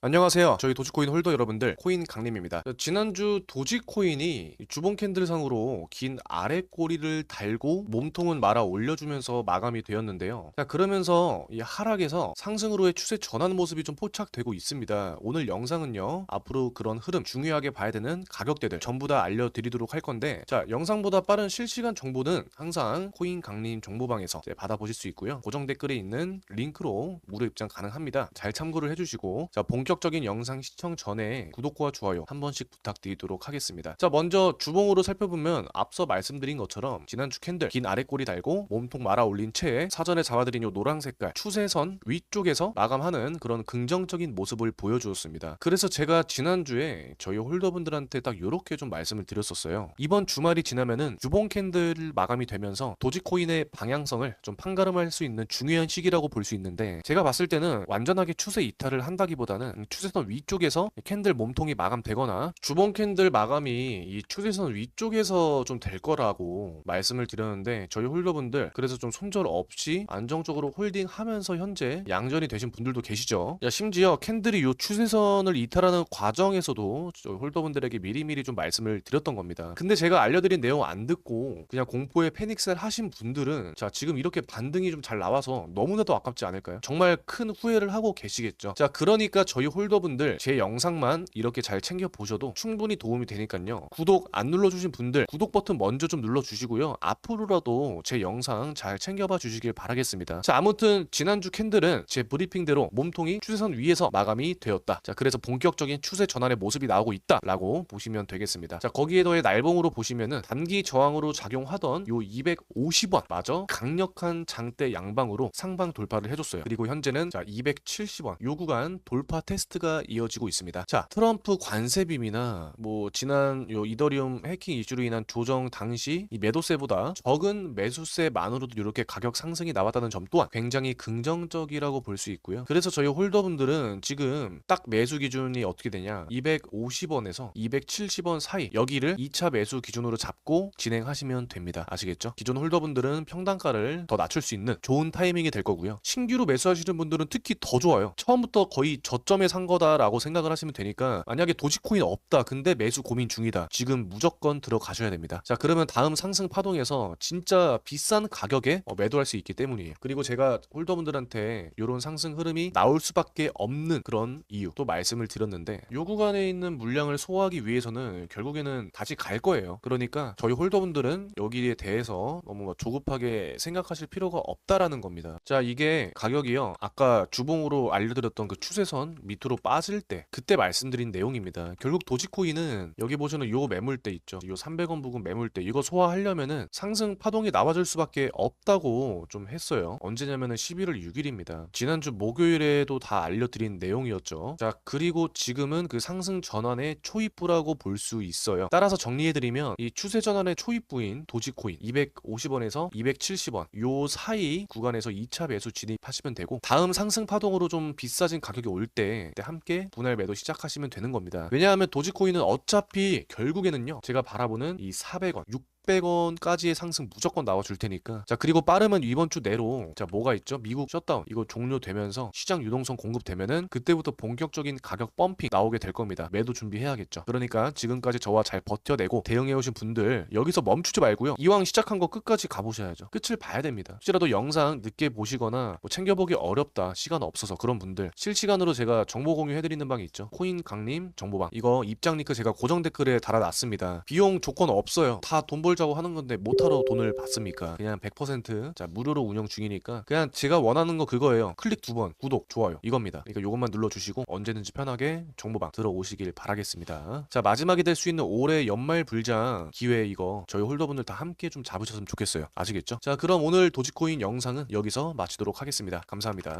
안녕하세요. 저희 도지코인 홀더 여러분들, 코인 강림입니다. 자, 지난주 도지코인이 주봉 캔들상으로 긴 아래 꼬리를 달고 몸통은 말아 올려주면서 마감이 되었는데요. 자, 그러면서 이 하락에서 상승으로의 추세 전환 모습이 좀 포착되고 있습니다. 오늘 영상은요, 앞으로 그런 흐름, 중요하게 봐야 되는 가격대들 전부 다 알려드리도록 할 건데, 자, 영상보다 빠른 실시간 정보는 항상 코인 강림 정보방에서 받아보실 수 있고요. 고정 댓글에 있는 링크로 무료 입장 가능합니다. 잘 참고를 해주시고, 자, 본 격적인 영상 시청 전에 구독과 좋아요 한 번씩 부탁드리도록 하겠습니다. 자, 먼저 주봉으로 살펴보면 앞서 말씀드린 것처럼 지난주 캔들 긴 아래 꼬리 달고 몸통 말아 올린 채 사전에 잡아드린 요 노랑 색깔 추세선 위쪽에서 마감하는 그런 긍정적인 모습을 보여주었습니다. 그래서 제가 지난주에 저희 홀더분들한테 딱 요렇게 좀 말씀을 드렸었어요. 이번 주말이 지나면은 주봉 캔들 마감이 되면서 도지코인의 방향성을 좀 판가름할 수 있는 중요한 시기라고 볼 수 있는데 제가 봤을 때는 완전하게 추세 이탈을 한다기보다는 추세선 위쪽에서 캔들 몸통이 마감되거나 주봉 캔들 마감이 이 추세선 위쪽에서 좀 될 거라고 말씀을 드렸는데 저희 홀더분들 그래서 좀 손절 없이 안정적으로 홀딩하면서 현재 양전이 되신 분들도 계시죠. 야, 심지어 캔들이 이 추세선을 이탈하는 과정에서도 저희 홀더분들에게 미리미리 좀 말씀을 드렸던 겁니다. 근데 제가 알려드린 내용 안 듣고 그냥 공포에 패닉셀 하신 분들은 자 지금 이렇게 반등이 좀 잘 나와서 너무나도 아깝지 않을까요? 정말 큰 후회를 하고 계시겠죠. 자 그러니까 저희 홀더분들 제 영상만 이렇게 잘 챙겨 보셔도 충분히 도움이 되니까요. 구독 안 눌러주신 분들 구독 버튼 먼저 좀 눌러주시고요. 앞으로라도 제 영상 잘 챙겨봐 주시길 바라겠습니다. 자 아무튼 지난주 캔들은 제 브리핑대로 몸통이 추세선 위에서 마감이 되었다. 자 그래서 본격적인 추세 전환의 모습이 나오고 있다 라고 보시면 되겠습니다. 자 거기에 더해 날봉으로 보시면은 단기 저항으로 작용하던 요 250원 마저 강력한 장대 양방으로 상방 돌파를 해줬어요. 그리고 현재는 자 270원 요 구간 돌파 테스트 가 이어지고 있습니다. 자 트럼프 관세빔이나 뭐 지난 요 이더리움 해킹 이슈로 인한 조정 당시 이 매도세보다 적은 매수세만으로도 이렇게 가격 상승이 나왔다는 점 또한 굉장히 긍정적이라고 볼 수 있고요. 그래서 저희 홀더분들은 지금 딱 매수 기준이 어떻게 되냐 250원에서 270원 사이 여기를 2차 매수 기준으로 잡고 진행하시면 됩니다. 아시겠죠? 기존 홀더분들은 평단가를 더 낮출 수 있는 좋은 타이밍이 될 거고요. 신규로 매수하시는 분들은 특히 더 좋아요. 처음부터 거의 저점에 산 거다라고 생각을 하시면 되니까 만약에 도지코인 없다 근데 매수 고민 중이다 지금 무조건 들어가셔야 됩니다. 자 그러면 다음 상승 파동에서 진짜 비싼 가격에 어, 매도할 수 있기 때문이에요. 그리고 제가 홀더분들한테 이런 상승 흐름이 나올 수밖에 없는 그런 이유 또 말씀을 드렸는데 요 구간에 있는 물량을 소화하기 위해서는 결국에는 다시 갈 거예요. 그러니까 저희 홀더분들은 여기에 대해서 너무 뭐 조급하게 생각하실 필요가 없다라는 겁니다. 자 이게 가격이요 아까 주봉으로 알려드렸던 그 추세선 밑 으로 빠질 때 그때 말씀드린 내용입니다. 결국 도지코인은 여기 보시는 요 매물대 있죠. 요 300원 부근 매물대 이거 소화하려면은 상승 파동이 나와줄 수밖에 없다고 좀 했어요. 언제냐면은 11월 6일입니다. 지난주 목요일에도 다 알려드린 내용이었죠. 자 그리고 지금은 그 상승 전환의 초입부라고 볼 수 있어요. 따라서 정리해드리면 이 추세 전환의 초입부인 도지코인 250원에서 270원 요 사이 구간에서 2차 매수 진입하시면 되고 다음 상승 파동으로 좀 비싸진 가격이 올 때 함께 분할 매도 시작하시면 되는 겁니다. 왜냐하면 도지코인은 어차피 결국에는요 제가 바라보는 이 400원 600원까지의 상승 무조건 나와줄 테니까. 자 그리고 빠르면 이번 주 내로 자 뭐가 있죠? 미국 셧다운. 이거 종료되면서 시장 유동성 공급되면은 그때부터 본격적인 가격 펌핑 나오게 될 겁니다. 매도 준비해야겠죠. 그러니까 지금까지 저와 잘 버텨내고 대응해오신 분들 여기서 멈추지 말고요. 이왕 시작한 거 끝까지 가보셔야죠. 끝을 봐야 됩니다. 혹시라도 영상 늦게 보시거나 뭐 챙겨보기 어렵다 시간 없어서 그런 분들 실시간으로 제가 정보 공유해드리는 방이 있죠. 코인 강림 정보방. 이거 입장 링크 제가 고정 댓글에 달아놨습니다. 비용 조건 없어요. 다 돈 벌 자고 하는 건데 못하러 돈을 받습니까? 그냥 100%자 무료로 운영 중이니까 그냥 제가 원하는 거 그거예요. 클릭 두 번. 구독 좋아요. 이겁니다. 그러니까 요것만 눌러주시고 언제든지 편하게 정보방 들어오시길 바라겠습니다. 자 마지막이 될 수 있는 올해 연말 불장 기회 이거 저희 홀더분들 다 함께 좀 잡으셨으면 좋겠어요. 아시겠죠? 자 그럼 오늘 도지코인 영상은 여기서 마치도록 하겠습니다. 감사합니다